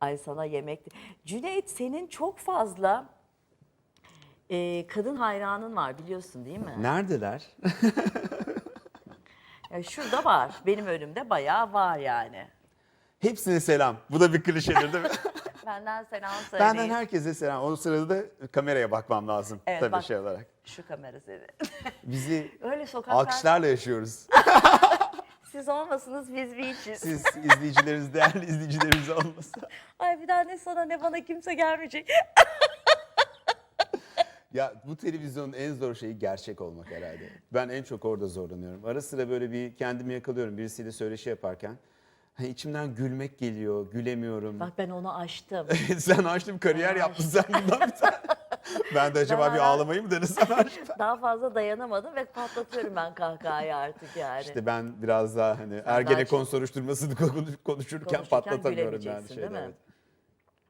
Ay sana yemek. Cüneyt senin çok fazla e, kadın hayranın var biliyorsun değil mi? Neredeler? Ya şurada var. Benim önümde bayağı var yani. Hepsine selam. Bu da bir klişedir değil mi? Benden selam söyleyin. Benden herkese selam. O sırada da kameraya bakmam lazım. Evet, Tabii bak. şey olarak. Şu kamera seni. Bizi Öyle sokaklar. alkışlarla yaşıyoruz. Siz olmasınız biz bir içiz. Siz izleyicileriniz, değerli izleyicileriniz olmasa. Ay bir daha ne sana ne bana kimse gelmeyecek. Ya bu televizyonun en zor şeyi gerçek olmak herhalde. Ben en çok orada zorlanıyorum. Ara sıra böyle bir kendimi yakalıyorum birisiyle söyleşi yaparken. Hani içimden gülmek geliyor, gülemiyorum. Bak ben onu açtım. sen açtın kariyer yaptın sen bundan bir tane. Ben de acaba bir Daha- ağlamayı mı denesem? Daha fazla dayanamadım ve patlatıyorum ben kahkahayı artık yani. İşte ben biraz daha hani Ergenekon soruşturmasını konuş- konuşurken, Konuşurken patlatamıyorum yani gülemeyeceksin, şeyde. değil mi? evet.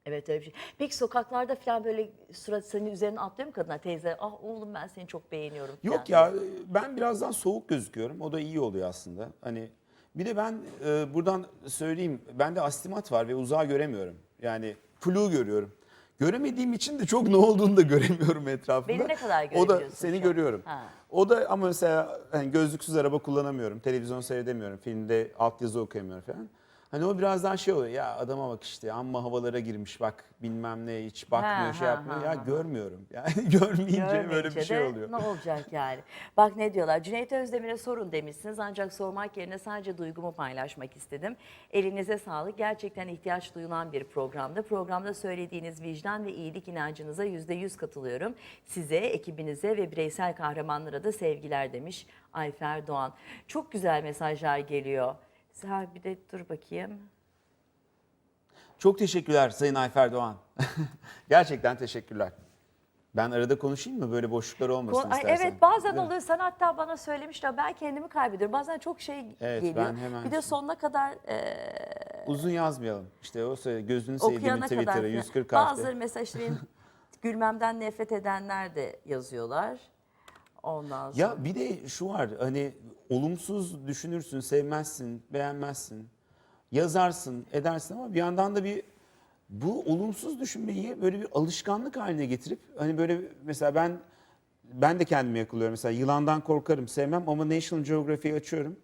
Evet öyle bir şey. Peki sokaklarda falan böyle surat senin üzerine atlıyor mu kadınlar? Teyze ah oğlum ben seni çok beğeniyorum falan. Yok ya ben birazdan soğuk gözüküyorum. O da iyi oluyor aslında. Hani bir de ben e, buradan söyleyeyim. Bende astigmat var ve uzağa göremiyorum. Yani flu görüyorum. Göremediğim için de çok ne olduğunu da göremiyorum etrafımda. Beni ne kadar O da görebiliyorsun seni şu an? görüyorum. Ha. O da ama mesela hani gözlüksüz araba kullanamıyorum. Televizyon seyredemiyorum. Filmde altyazı okuyamıyorum falan. Hani o biraz daha şey oluyor. Ya adama bak işte amma havalara girmiş bak bilmem ne hiç bakmıyor Ha, şey ha, yapmıyor. ha, ya ha, görmüyorum. Yani görmeyince böyle bir şey de oluyor. Ne olacak yani? Bak ne diyorlar. Cüneyt Özdemir'e sorun demişsiniz ancak sormak yerine sadece duygumu paylaşmak istedim. Elinize sağlık. Gerçekten ihtiyaç duyulan bir programdı. Programda söylediğiniz vicdan ve iyilik inancınıza yüzde yüz katılıyorum. Size, ekibinize ve bireysel kahramanlara da sevgiler demiş Ayfer Doğan. Çok güzel mesajlar geliyor. Ha, bir de dur bakayım. Çok teşekkürler Sayın Ayfer Doğan. Gerçekten teşekkürler. Ben arada konuşayım mı? Böyle boşluklar olmasın Ko- Ay, istersen. evet bazen oluyor. Sen hatta bana söylemiştin. Ben kendimi kaybediyorum. Bazen çok şey Evet, geliyor. ben hemen- Bir de sonuna kadar e, Uzun yazmayalım. İşte o söyle gözünü sevdiğimin okuyana kadar. Twitter'ı falan. 140 harfte. Bazıları mesela işte benim gülmemden nefret edenler de yazıyorlar. Ondan sonra. Ya bir de şu var hani olumsuz düşünürsün, sevmezsin, beğenmezsin. Yazarsın, edersin ama bir yandan da bir bu olumsuz düşünmeyi böyle bir alışkanlık haline getirip hani böyle mesela ben ben de kendimi yakılıyorum. Mesela yılandan korkarım, sevmem ama National Geographic'i açıyorum.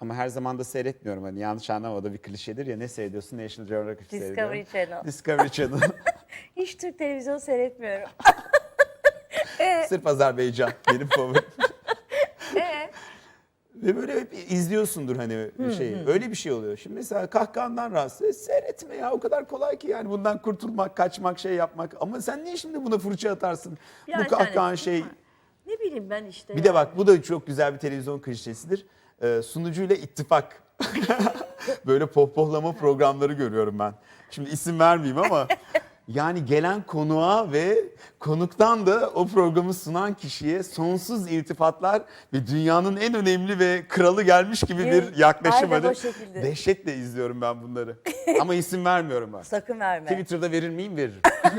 Ama her zaman da seyretmiyorum. Hani yanlış anlama o da bir klişedir ya. Ne seyrediyorsun? National Geographic seyrediyorum. Discovery Channel. Discovery Channel. Hiç Türk televizyonu seyretmiyorum. Sırf Azerbaycan benim favorim. Ve böyle hep izliyorsundur hani şey. Öyle bir şey oluyor. Şimdi mesela kahkahandan rahatsız. Seyretme ya o kadar kolay ki yani bundan kurtulmak, kaçmak, şey yapmak. Ama sen niye şimdi buna fırça atarsın? Ya bu kahkahan şey. Ne bileyim ben işte. Bir yani. de bak bu da çok güzel bir televizyon klişesidir. Ee, sunucuyla ittifak. böyle pohpohlama programları görüyorum ben. Şimdi isim vermeyeyim ama yani gelen konuğa ve konuktan da o programı sunan kişiye sonsuz iltifatlar ve dünyanın en önemli ve kralı gelmiş gibi bir yaklaşım. aynen o şekilde. Dehşetle izliyorum ben bunları. Ama isim vermiyorum ben. Sakın verme. Twitter'da verir miyim? Veririm.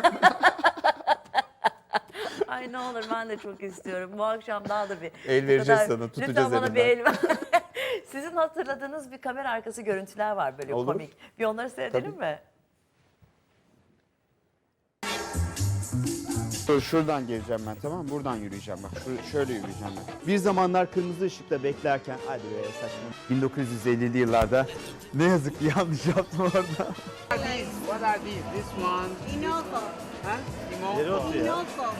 Ay ne olur ben de çok istiyorum. Bu akşam daha da bir... El bu vereceğiz kadar- sana, tutacağız Lütfen bana bir el elinden. ver. Sizin hatırladığınız bir kamera arkası görüntüler var böyle Olur. komik. Bir onları seyredelim Tabii. mi? Şuradan geleceğim ben tamam mı? Buradan yürüyeceğim bak. Şu- şöyle yürüyeceğim ben. Bir zamanlar kırmızı ışıkta beklerken hadi be saçma. 1950'li yıllarda ne yazık ki yanlış yaptım orada. What are these? This one, Inoco. huh? Dereotu ya. Inoco.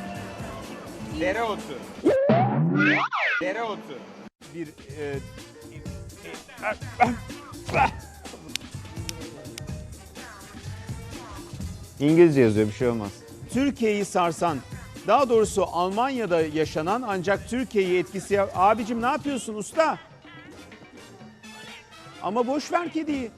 Dereotu. Dereotu. Bir e, İngilizce yazıyor bir şey olmaz. Türkiye'yi sarsan, daha doğrusu Almanya'da yaşanan ancak Türkiye'yi etkisi... Abicim ne yapıyorsun usta? Ama boş ver kediyi.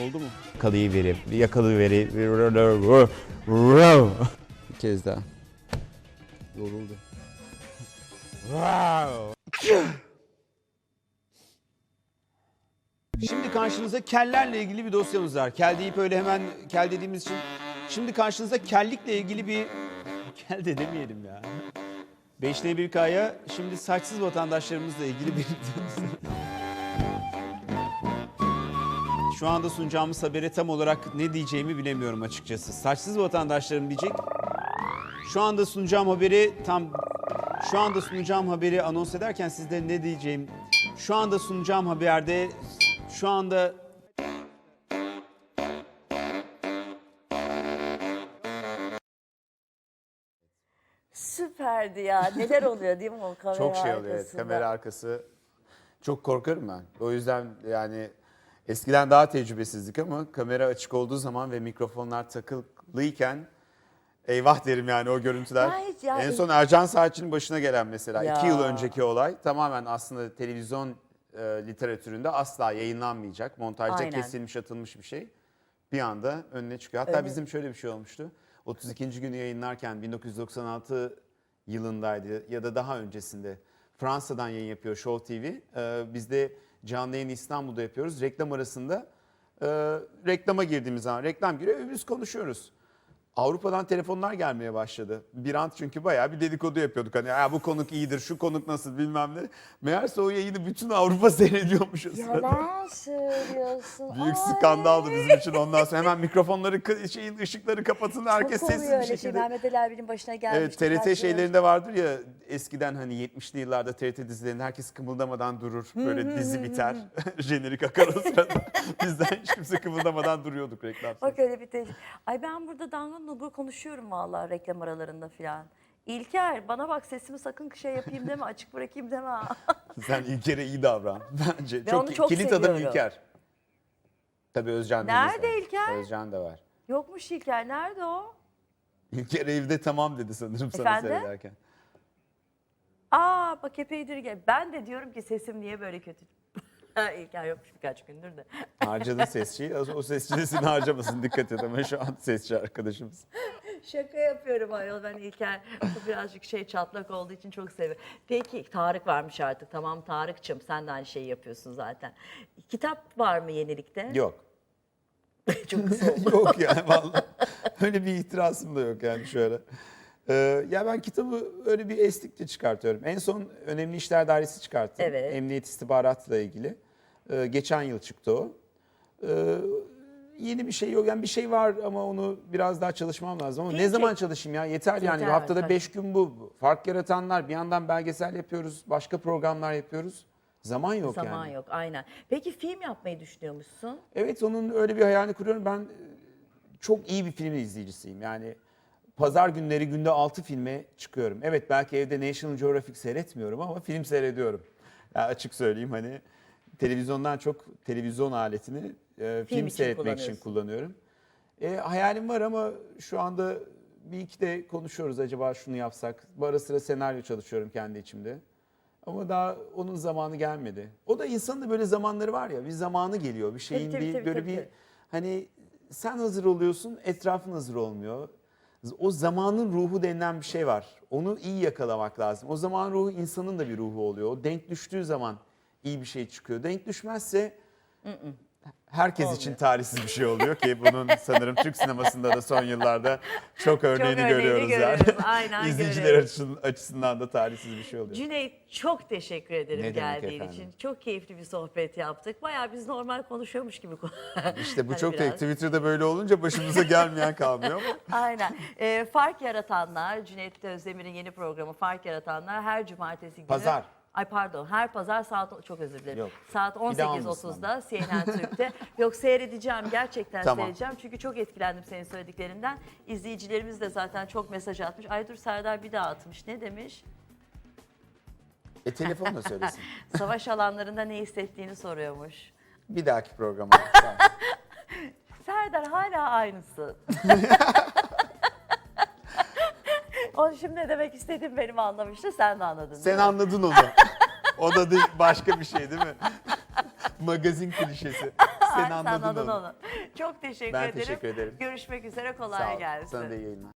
Oldu mu? Yakalıyı verip, yakalı veri. Bir kez daha. Yoruldu. Şimdi karşınızda kellerle ilgili bir dosyamız var. Kel deyip öyle hemen kel dediğimiz için. Şimdi karşınızda kellikle ilgili bir... Kel de demeyelim ya. Beşne bir kaya şimdi saçsız vatandaşlarımızla ilgili bir... Şu anda sunacağımız habere tam olarak ne diyeceğimi bilemiyorum açıkçası. Saçsız vatandaşlarım diyecek. Şu anda sunacağım haberi tam şu anda sunacağım haberi anons ederken sizlere ne diyeceğim şu anda sunacağım haberde şu anda Süperdi ya. Neler oluyor değil mi o kamera Çok şey oluyor evet. arkasında? Kamera arkası. Çok korkarım ben. O yüzden yani eskiden daha tecrübesizdik ama kamera açık olduğu zaman ve mikrofonlar takılıyken eyvah derim yani o görüntüler. Ya hiç ya- en son Ercan Saatçı'nın başına gelen mesela Ya. iki yıl önceki olay tamamen aslında televizyon e, literatüründe asla yayınlanmayacak. Montajda Aynen. kesilmiş atılmış bir şey. Bir anda önüne çıkıyor. Hatta Öyle. bizim şöyle bir şey olmuştu. 32. günü yayınlarken 1996 yılındaydı ya da daha öncesinde Fransa'dan yayın yapıyor Show TV. Ee, biz de canlı yayın İstanbul'da yapıyoruz. Reklam arasında e, reklama girdiğimiz zaman reklam giriyor ve biz konuşuyoruz. Avrupa'dan telefonlar gelmeye başladı. Bir an çünkü bayağı bir dedikodu yapıyorduk. Hani "Ya bu konuk iyidir, şu konuk nasıl bilmem ne. Meğerse o yayını bütün Avrupa seyrediyormuş o sırada. Yalan söylüyorsun. Büyük Ay. skandaldı bizim için ondan sonra. Hemen mikrofonları, şeyin ışıkları kapatın herkes Çok sessiz bir öyle şey. şekilde. Mehmet Ali Erbil'in başına Evet gelmişti. TRT kaç yıl şeylerinde vardır ya eskiden hani 70'li yıllarda TRT dizilerinde herkes kımıldamadan durur. Böyle dizi biter. Jenerik akar o sırada. Bizden hiç kimse kımıldamadan duruyorduk reklam. Bak öyle bir tecrübe. Ay ben burada dangal nubur konuşuyorum vallahi reklam aralarında filan. İlker bana bak sesimi sakın şey yapayım deme açık bırakayım deme. ha. Sen İlker'e iyi davran bence. Ben onu çok kilit adım seviyorum. İlker. Tabii Özcan da Nerede mesela. İlker? Özcan da var. Yokmuş İlker nerede o? İlker evde tamam dedi sanırım sana Efendim? seyrederken. Aa bak epeydir gel. Ben de diyorum ki sesim niye böyle kötü? İlker yokmuş birkaç gündür de. Harcadı sesçiyi. O o sesçi de seni harcamasın dikkat et ama şu an sesçi arkadaşımız. Şaka yapıyorum ayol ben İlker o birazcık şey çatlak olduğu için çok seviyorum. Peki Tarık varmış artık tamam Tarık'cığım sen de aynı şeyi yapıyorsun zaten. Kitap var mı yenilikte? Yok. çok kısa oldu. yok yani vallahi. Öyle bir itirazım da yok yani şöyle. Ee, ya ben kitabı öyle bir estikçe çıkartıyorum. En son Önemli İşler Dairesi çıkarttım. Evet. Emniyet istihbaratla ilgili. Ee, geçen yıl çıktı o. Ee, yeni bir şey yok. Yani bir şey var ama onu biraz daha çalışmam lazım. Ama ne Peki. zaman çalışayım ya? Yeter yani. Yeter, Haftada tabii. 5 gün bu. Fark yaratanlar. Bir yandan belgesel yapıyoruz. Başka programlar yapıyoruz. Zaman yok Zaman yani. yok aynen. Peki film yapmayı düşünüyormuşsun? Evet onun öyle bir hayalini kuruyorum. Ben çok iyi bir film izleyicisiyim. Yani pazar günleri günde 6 filme çıkıyorum. Evet belki evde National Geographic seyretmiyorum ama film seyrediyorum. Ya açık söyleyeyim hani televizyondan çok televizyon aletini e, film, için seyretmek için kullanıyorum. E, hayalim var ama şu anda bir iki de konuşuyoruz acaba şunu yapsak. Bu ara sıra senaryo çalışıyorum kendi içimde. Ama daha onun zamanı gelmedi. O da insanın da böyle zamanları var ya bir zamanı geliyor. Bir şeyin tabii, bir tabii, böyle tabii. bir hani sen hazır oluyorsun etrafın hazır olmuyor. O zamanın ruhu denilen bir şey var. Onu iyi yakalamak lazım. O zaman ruhu insanın da bir ruhu oluyor. O denk düştüğü zaman iyi bir şey çıkıyor. Denk düşmezse herkes için talihsiz bir şey oluyor ki bunun sanırım Türk sinemasında da son yıllarda çok örneğini, örneğini görüyoruz görüyoruz. yani. Aynen İzleyiciler görüyoruz. açısından, da talihsiz bir şey oluyor. Cüneyt çok teşekkür ederim Ne geldiğin için. Çok keyifli bir sohbet yaptık. Bayağı biz normal konuşuyormuş gibi İşte bu Hani çok tek. Twitter'da böyle olunca başımıza gelmeyen kalmıyor. Aynen. Ee, Fark Yaratanlar, Cüneyt Özdemir'in yeni programı Fark Yaratanlar her cumartesi günü. Pazar. Ay pardon her pazar saat çok özür dilerim. Yok. Saat Bir daha olmasın 18.30'da CNN Türk'te. Yok seyredeceğim gerçekten Tamam. seyredeceğim. Çünkü çok etkilendim senin söylediklerinden. İzleyicilerimiz de zaten çok mesaj atmış. Ay dur Serdar bir daha atmış. Ne demiş? E telefonla söylesin. Savaş alanlarında ne hissettiğini soruyormuş. Bir dahaki programa. Serdar hala aynısı. Onu şimdi ne demek istediğimi benim anlamıştı. Sen de anladın. Sen anladın onu. O da değil, başka bir şey değil mi? Magazin klişesi. Sen anladın, onu. Çok teşekkür Ben ederim. teşekkür ederim. Görüşmek üzere. Kolay Sağ ol. gelsin. Sana da iyi yayınlar.